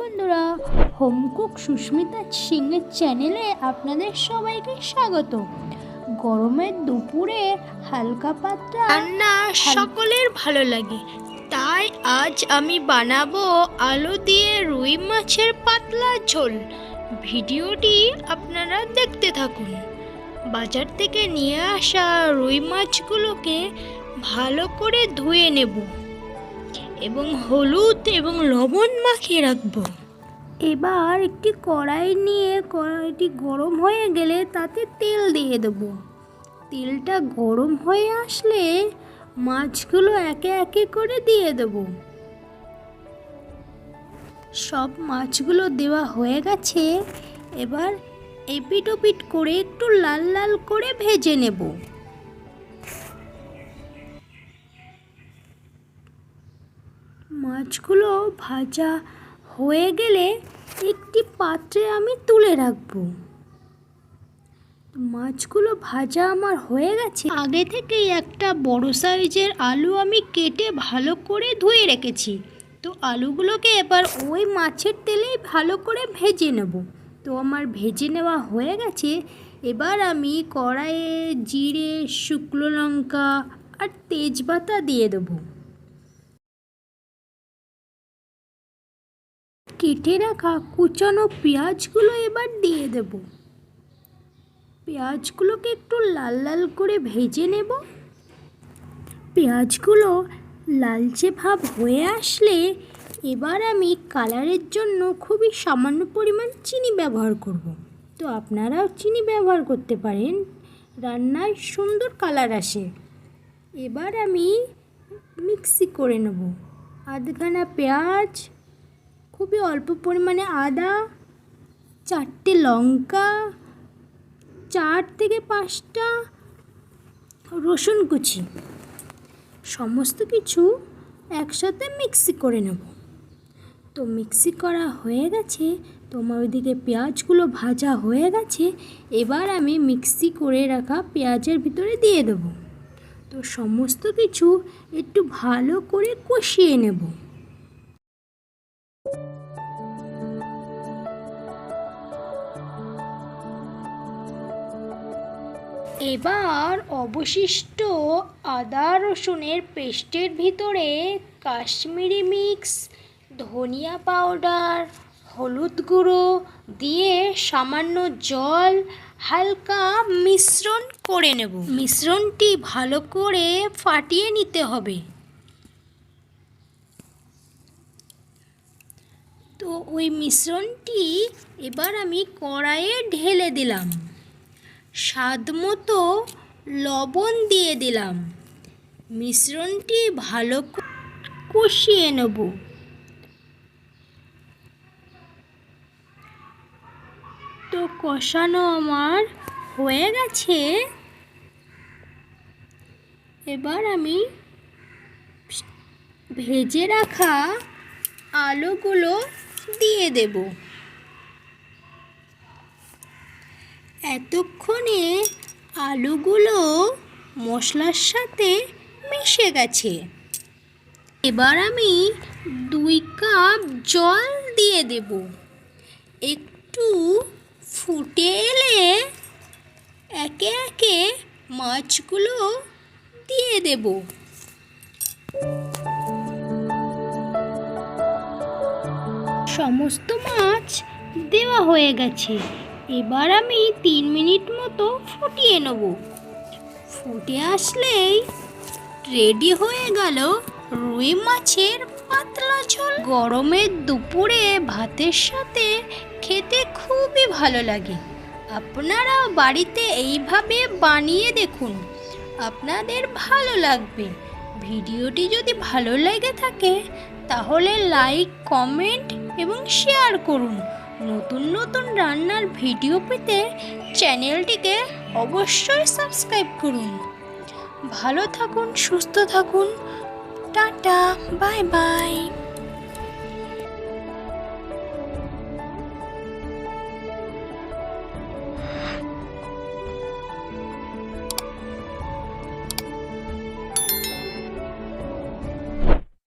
বন্ধুরা হোমকুক সুস্মিতা সিংয়ের চ্যানেলে আপনাদের সবাইকে স্বাগত। গরমের দুপুরে হালকা পাতলা রান্না সকলের ভালো লাগে তাই আজ আমি বানাবো আলু দিয়ে রুই মাছের পাতলা ঝোল। ভিডিওটি আপনারা দেখতে থাকুন। বাজার থেকে নিয়ে আসা রুই মাছগুলোকে ভালো করে ধুয়ে নেব এবং হলুদ এবং লবণ মাখিয়ে রাখব। এবার একটি কড়াই নিয়ে কড়াইটি গরম হয়ে গেলে তাতে তেল দিয়ে দেবো। তেলটা গরম হয়ে আসলে মাছগুলো একে একে করে দিয়ে দেবো। সব মাছগুলো দেওয়া হয়ে গেছে। এবার এপিট ওপিট করে একটু লাল লাল করে ভেজে নেব। মাছগুলো ভাজা হয়ে গেলে একটি পাত্রে আমি তুলে রাখব। মাছগুলো ভাজা আমার হয়ে গেছে। আগে থেকেই একটা বড় সাইজের আলু আমি কেটে ভালো করে ধুয়ে রেখেছি। তো আলুগুলোকে এবার ওই মাছের তেলেই ভালো করে ভেজে নেব। তো আমার ভেজে নেওয়া হয়ে গেছে। এবার আমি কড়াইয়ে জিরে, শুকনো লঙ্কা আর তেজপাতা দিয়ে দেবো। কেটে রাখা কুচানো পেঁয়াজগুলো এবার দিয়ে দেব। পেঁয়াজগুলোকে একটু লাল লাল করে ভেজে নেব। পেঁয়াজগুলো লালচে ভাব হয়ে আসলে এবার আমি কালারের জন্য খুবই সামান্য পরিমাণ চিনি ব্যবহার করব। তো আপনারাও চিনি ব্যবহার করতে পারেন, রান্নায় সুন্দর কালার আসে। এবার আমি মিক্সি করে নেব। আধখানা পেঁয়াজ খুবই অল্প পরিমাণে আদা, চারটে লঙ্কা, চার থেকে পাঁচটা রসুন কুচি। সমস্ত কিছু একসাথে মিক্সি করে নেব। তো মিক্সি করা হয়ে গেছে, তোমার ওইদিকে পেঁয়াজগুলো ভাজা হয়ে গেছে, এবার আমি মিক্সি করে রাখা পেঁয়াজের ভিতরে দিয়ে দেবো। তো সমস্ত কিছু একটু ভালো করে কষিয়ে নেব। এবার অবশিষ্ট আদা রসুনের পেস্টের ভিতরে কাশ্মীরি মিক্স, ধনিয়া পাউডার, হলুদ গুঁড়ো দিয়ে সামান্য জল হালকা মিশ্রণ করে নেব। মিশ্রণটি ভালো করে ফাটিয়ে নিতে হবে। তো ওই মিশ্রণটি এবার আমি কড়াইয়ে ঢেলে দিলাম। স্বাদ মতো লবণ দিয়ে দিলাম। মিশ্রণটি ভালো কষিয়ে নেব। তো কষানো আমার হয়ে গেছে। এবার আমি ভেজে রাখা আলুগুলো দিয়ে দেবো। এতক্ষণে আলুগুলো মশলার সাথে মিশে গেছে। এবার আমি দুই কাপ জল দিয়ে দেব। একটু ফুটে এলে একে একে মাছগুলো দিয়ে দেব। সমস্ত মাছ দেওয়া হয়ে গেছে। এবার আমি তিন মিনিট মতো ফুটিয়ে নেব। ফুটে আসলেই রেডি হয়ে গেল রুই মাছের পাতলা ঝোল। গরমের দুপুরে ভাতের সাথে খেতে খুবই ভালো লাগে। আপনারা বাড়িতে এইভাবে বানিয়ে দেখুন, আপনাদের ভালো লাগবে। ভিডিওটি যদি ভালো লেগে থাকে, তাহলে লাইক, কমেন্ট এবং শেয়ার করুন। নতুন নতুন রান্নার ভিডিও পেতে চ্যানেলটিকে অবশ্যই সাবস্ক্রাইব করুন। ভালো থাকুন, সুস্থ থাকুন। Tata, bye bye.